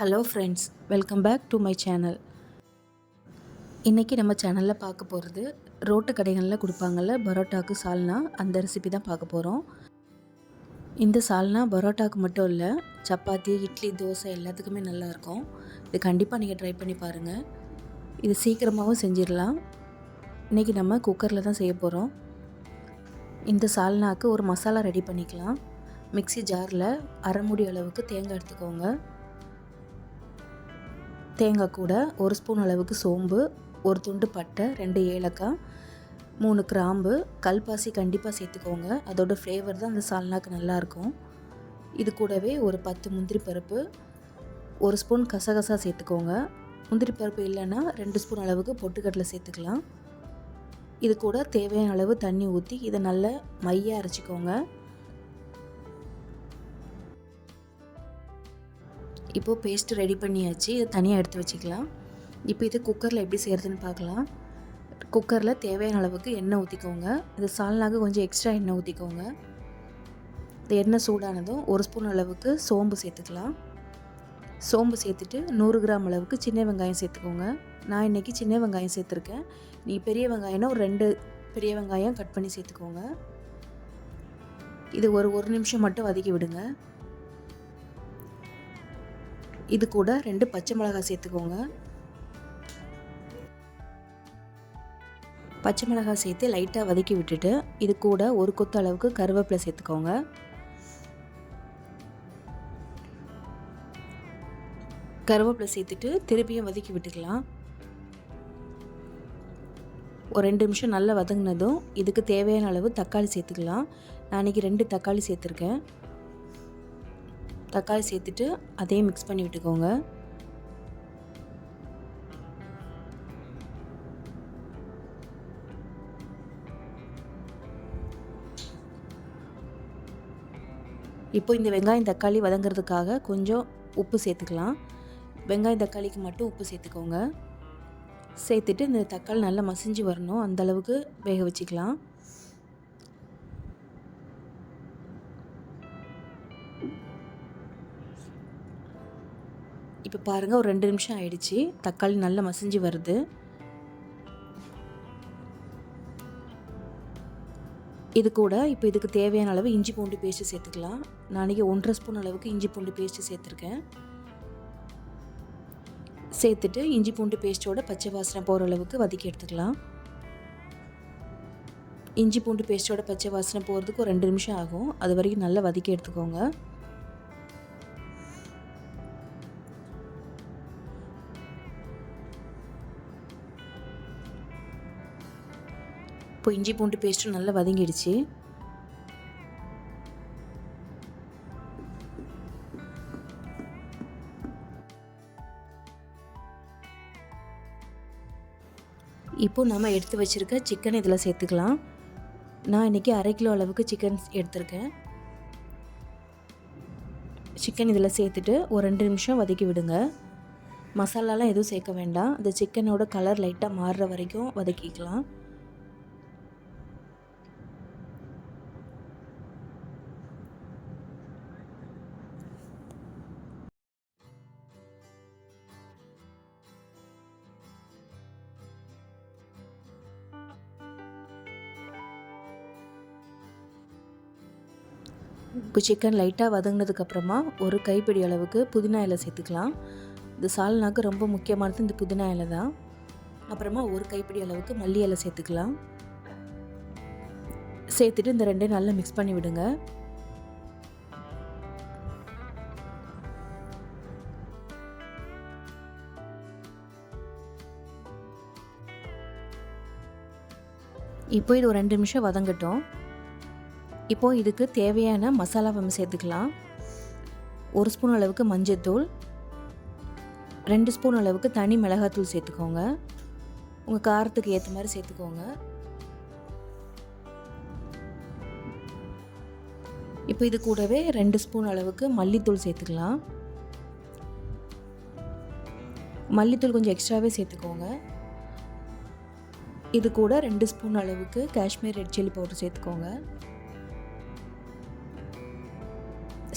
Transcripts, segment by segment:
Hello friends welcome back to my channel இன்றைக்கி நம்ம சேனலில் பார்க்க போகிறது ரோட்டு கடைகளில் கொடுப்பாங்கள்ல பரோட்டாக்கு சால்னா. அந்த ரெசிபி தான் பார்க்க போகிறோம் இந்த சால்னா பரோட்டாக்கு மட்டும் இல்லை சப்பாத்தி இட்லி தோசை எல்லாத்துக்குமே நல்லாயிருக்கும் இது கண்டிப்பாக நீங்கள் ட்ரை பண்ணி பாருங்கள் இது சீக்கிரமாகவும் செஞ்சிடலாம். இன்றைக்கி நம்ம குக்கரில் தான் செய்ய போகிறோம் இந்த சால்னாக்கு ஒரு மசாலா ரெடி பண்ணிக்கலாம். மிக்ஸி ஜாரில் அரை மூடி அளவுக்கு தேங்காய் எடுத்துக்கோங்க. தேங்காய் கூட ஒரு ஸ்பூன் அளவுக்கு சோம்பு ஒரு துண்டு பட்டை ரெண்டு ஏலக்காய் மூணு கிராம்பு கல்பாசி கண்டிப்பாக சேர்த்துக்கோங்க. அதோட ஃப்ளேவர் தான் அந்த சால்னாக்கு நல்லாயிருக்கும் இது கூடவே ஒரு பத்து முந்திரி பருப்பு ஒரு ஸ்பூன் கசகசா சேர்த்துக்கோங்க. முந்திரி பருப்பு இல்லைன்னா ரெண்டு ஸ்பூன் அளவுக்கு பொட்டுக்கடலை சேர்த்துக்கலாம். இது கூட தேவையான அளவு தண்ணி ஊற்றி இதை நல்லா மையாக அரைச்சிக்கோங்க. இப்போது பேஸ்ட்டு ரெடி பண்ணியாச்சு. இதை தனியாக எடுத்து வச்சுக்கலாம். இப்போ இது குக்கரில் எப்படி செய்கிறதுன்னு பார்க்கலாம். குக்கரில் தேவையான அளவுக்கு எண்ணெய் ஊற்றிக்கோங்க இது சால்னாக கொஞ்சம் எக்ஸ்ட்ரா எண்ணெய் ஊற்றிக்கோங்க இந்த எண்ணெய் சூடானதும் ஒரு ஸ்பூன் அளவுக்கு சோம்பு சேர்த்துக்கலாம். சோம்பு சேர்த்துட்டு நூறு கிராம் அளவுக்கு சின்ன வெங்காயம் சேர்த்துக்கோங்க. நான் இன்றைக்கி சின்ன வெங்காயம் சேர்த்துருக்கேன். நீ பெரிய வெங்காயம்னா ஒரு ரெண்டு பெரிய வெங்காயம் கட் பண்ணி சேர்த்துக்கோங்க. இது ஒரு ஒரு நிமிஷம் மட்டும் வதக்கி விடுங்க. இது கூட ரெண்டு பச்சை மிளகாய் சேர்த்துக்கோங்க. பச்சை மிளகாய் சேர்த்து லைட்டாக வதக்கி விட்டுட்டு இது கூட ஒரு கொத்து அளவுக்கு கருவேப்பிலை சேர்த்துக்கோங்க. கருவேப்பிலை சேர்த்துட்டு திருப்பியும் வதக்கி விட்டுக்கலாம். ஒரு ரெண்டு நிமிஷம் நல்லா வதங்கினதும் இதுக்கு தேவையான அளவு தக்காளி சேர்த்துக்கலாம். நான் இன்றைக்கி ரெண்டு தக்காளி சேர்த்துருக்கேன். தக்காளி சேர்த்துட்டு அதையும் மிக்ஸ் பண்ணி விட்டுக்கோங்க. இப்போ இந்த வெங்காயம் தக்காளி வதங்கிறதுக்காக கொஞ்சம் உப்பு சேர்த்துக்கலாம். வெங்காயம் தக்காளிக்கு மட்டும் உப்பு சேர்த்துக்கோங்க. சேர்த்துட்டு இந்த தக்காளி நல்லா மசிஞ்சு வரணும். அந்தளவுக்கு வேக வச்சுக்கலாம். இப்போ பாருங்கள் ஒரு ரெண்டு நிமிஷம் ஆயிடுச்சு. தக்காளி நல்லா மசிஞ்சு வருது. இது கூட இப்போ இதுக்கு தேவையான அளவு இஞ்சி பூண்டு பேஸ்ட்டு சேர்த்துக்கலாம். நாளைக்கு ஒன்றரை ஸ்பூன் அளவுக்கு இஞ்சி பூண்டு பேஸ்ட்டு சேர்த்துருக்கேன். சேர்த்துட்டு இஞ்சி பூண்டு பேஸ்ட்டோட பச்சை வாசனை போகிற அளவுக்கு வதக்கி எடுத்துக்கலாம். இஞ்சி பூண்டு பேஸ்ட்டோட பச்சை வாசனை போகிறதுக்கு ஒரு ரெண்டு நிமிஷம் ஆகும். அது வரைக்கும் நல்லா வதக்கி எடுத்துக்கோங்க. இப்போ இஞ்சி பூண்டு பேஸ்ட்டும் நல்லா வதங்கிடுச்சு. இப்போ நம்ம எடுத்து வச்சுருக்க சிக்கன் இதில் சேர்த்துக்கலாம். நான் இன்றைக்கி அரை கிலோ அளவுக்கு சிக்கன் எடுத்திருக்கேன். சிக்கன் இதில் சேர்த்துட்டு ஒரு ரெண்டு நிமிஷம் வதக்கி விடுங்க. மசாலாலாம் எதுவும் சேர்க்க வேண்டாம். இந்த சிக்கனோட கலர் லைட்டாக மாறுற வரைக்கும் வதக்கிக்கலாம். இப்போ சிக்கன் லைட்டாக வதங்கினதுக்கப்புறமா ஒரு கைப்பிடி அளவுக்கு புதினா இலை சேர்த்துக்கலாம். இந்த சால்னாக்கு ரொம்ப முக்கியமானது இந்த புதினா இலை தான். அப்புறமா ஒரு கைப்பிடி அளவுக்கு மல்லி இலை சேர்த்துக்கலாம். சேர்த்துட்டு இந்த ரெண்டையும் நல்லா மிக்ஸ் பண்ணி விடுங்க. இப்போ இது ஒரு ரெண்டு நிமிஷம் வதங்கட்டும். இப்போது இதுக்கு தேவையான மசாலாவை நம்ம சேர்த்துக்கலாம். ஒரு ஸ்பூன் அளவுக்கு மஞ்சத்தூள் ரெண்டு ஸ்பூன் அளவுக்கு தனி மிளகாத்தூள் சேர்த்துக்கோங்க. உங்கள் காரத்துக்கு ஏற்ற மாதிரி சேர்த்துக்கோங்க. இப்போ இது கூடவே ரெண்டு ஸ்பூன் அளவுக்கு மல்லித்தூள் சேர்த்துக்கலாம். மல்லித்தூள் கொஞ்சம் எக்ஸ்ட்ராவே சேர்த்துக்கோங்க. இது கூட ரெண்டு ஸ்பூன் அளவுக்கு காஷ்மீர் ரெட் சில்லி பவுடர் சேர்த்துக்கோங்க.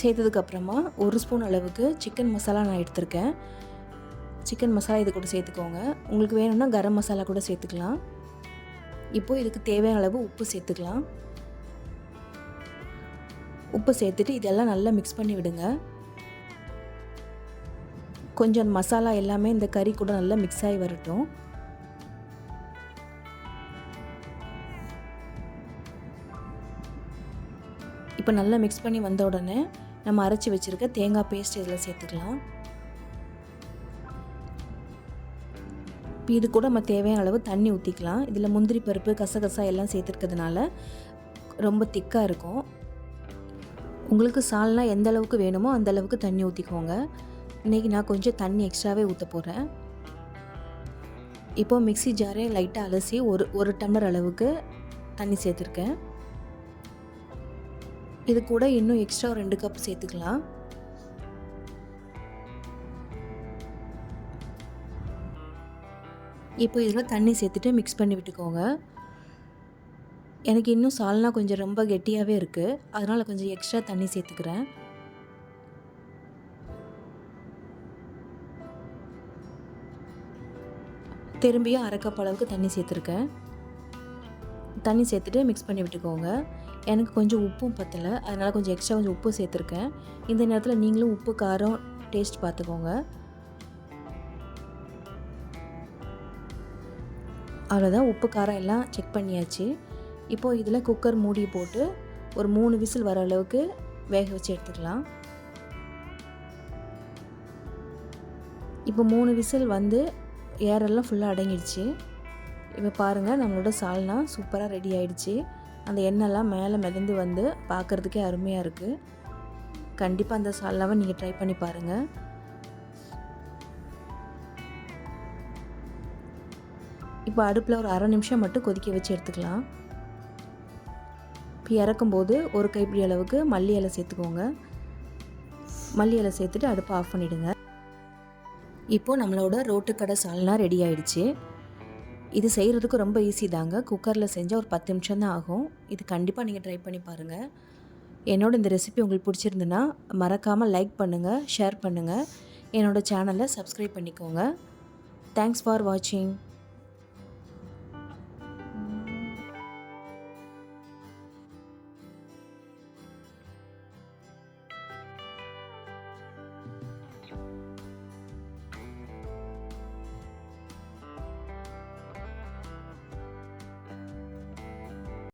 சேர்த்ததுக்கப்புறமா ஒரு ஸ்பூன் அளவுக்கு சிக்கன் மசாலா நான் எடுத்திருக்கேன். சிக்கன் மசாலா இது கூட சேர்த்துக்கோங்க. உங்களுக்கு வேணும்னா கரம் மசாலா கூட சேர்த்துக்கலாம். இப்போது இதுக்கு தேவையான அளவு உப்பு சேர்த்துக்கலாம். உப்பு சேர்த்துட்டு இதெல்லாம் நல்லா மிக்ஸ் பண்ணி விடுங்க. கொஞ்சம் மசாலா எல்லாமே இந்த கறி கூட நல்லா மிக்ஸ் ஆகி வரட்டும். இப்போ நல்லா மிக்ஸ் பண்ணி வந்த உடனே நம்ம அரைச்சி வச்சுருக்க தேங்காய் பேஸ்ட் இதில் சேர்த்துக்கலாம். இப்போ இது கூட நம்ம தேவையான அளவு தண்ணி ஊற்றிக்கலாம் இதில் முந்திரி பருப்பு கசகசா எல்லாம் சேர்த்துருக்கிறதுனால ரொம்ப திக்காக இருக்கும். உங்களுக்கு சால்னா எந்த அளவுக்கு வேணுமோ அந்த அளவுக்கு தண்ணி ஊற்றிக்கோங்க இன்றைக்கி நான் கொஞ்சம் தண்ணி எக்ஸ்ட்ராவே ஊற்ற போகிறேன் இப்போது மிக்ஸி ஜாரே லைட்டாக அலசி ஒரு ஒரு டம்ளர் அளவுக்கு தண்ணி சேர்த்துருக்கேன். இது கூட இன்னும் எக்ஸ்ட்ரா ரெண்டு கப் சேர்த்துக்கலாம். இப்போ இதில் தண்ணி சேர்த்துட்டு மிக்ஸ் பண்ணி விட்டுக்கோங்க. எனக்கு இன்னும் சால்னா கொஞ்சம் ரொம்ப கெட்டியாகவே இருக்குது அதனால் கொஞ்சம் எக்ஸ்ட்ரா தண்ணி சேர்த்துக்கிறேன். திரும்பியும் அரைக்கப் அளவுக்கு தண்ணி சேர்த்துருக்கேன். தண்ணி சேர்த்துட்டு மிக்ஸ் பண்ணி விட்டுக்கோங்க. எனக்கு கொஞ்சம் உப்பும் பத்தலை. அதனால் கொஞ்சம் எக்ஸ்ட்ரா கொஞ்சம் உப்பு சேர்த்துருக்கேன். இந்த நேரத்தில் நீங்களும் உப்பு காரம் டேஸ்ட் பார்த்துக்கோங்க. அவ்வளோதான் உப்பு காரம் எல்லாம் செக் பண்ணியாச்சு. இப்போது இதில் குக்கர் மூடி போட்டு ஒரு மூணு விசில் வர அளவுக்கு வேக வச்சு எடுத்துக்கலாம். இப்போ மூணு விசில் வந்து ஏரெல்லாம் ஃபுல்லாக அடங்கிடுச்சு. இப்போ பாருங்கள் நம்மளோட சால்னா சூப்பராக ரெடி ஆயிடுச்சு. அந்த எண்ணெய்லாம் மேலே மிதந்து வந்து பார்க்குறதுக்கே அருமையாக இருக்குது கண்டிப்பாக அந்த சால்னாவை நீங்கள் ட்ரை பண்ணி பாருங்கள் இப்போ அடுப்பில் ஒரு அரை நிமிஷம் மட்டும் கொதிக்க வச்சு எடுத்துக்கலாம். இப்போ இறக்கும்போது ஒரு கைப்பிடி அளவுக்கு மல்லி இலை சேர்த்துக்கோங்க. மல்லி இலை சேர்த்துட்டு அடுப்பை ஆஃப் பண்ணிவிடுங்க இப்போது நம்மளோட ரோட்டுக்கடை சால்னா ரெடி ஆயிடுச்சு. இது செய்கிறதுக்கு ரொம்ப ஈஸி தாங்க. குக்கரில் செஞ்சால் ஒரு பத்து நிமிஷம் தான் ஆகும். இது கண்டிப்பாக நீங்கள் ட்ரை பண்ணி பாருங்கள் என்னோட இந்த ரெசிபி உங்களுக்கு பிடிச்சிருந்துன்னா மறக்காமல் லைக் பண்ணுங்கள் ஷேர் பண்ணுங்கள் என்னோடய சேனலை சப்ஸ்கிரைப் பண்ணிக்கோங்க. தேங்க்ஸ் ஃபார் வாட்சிங்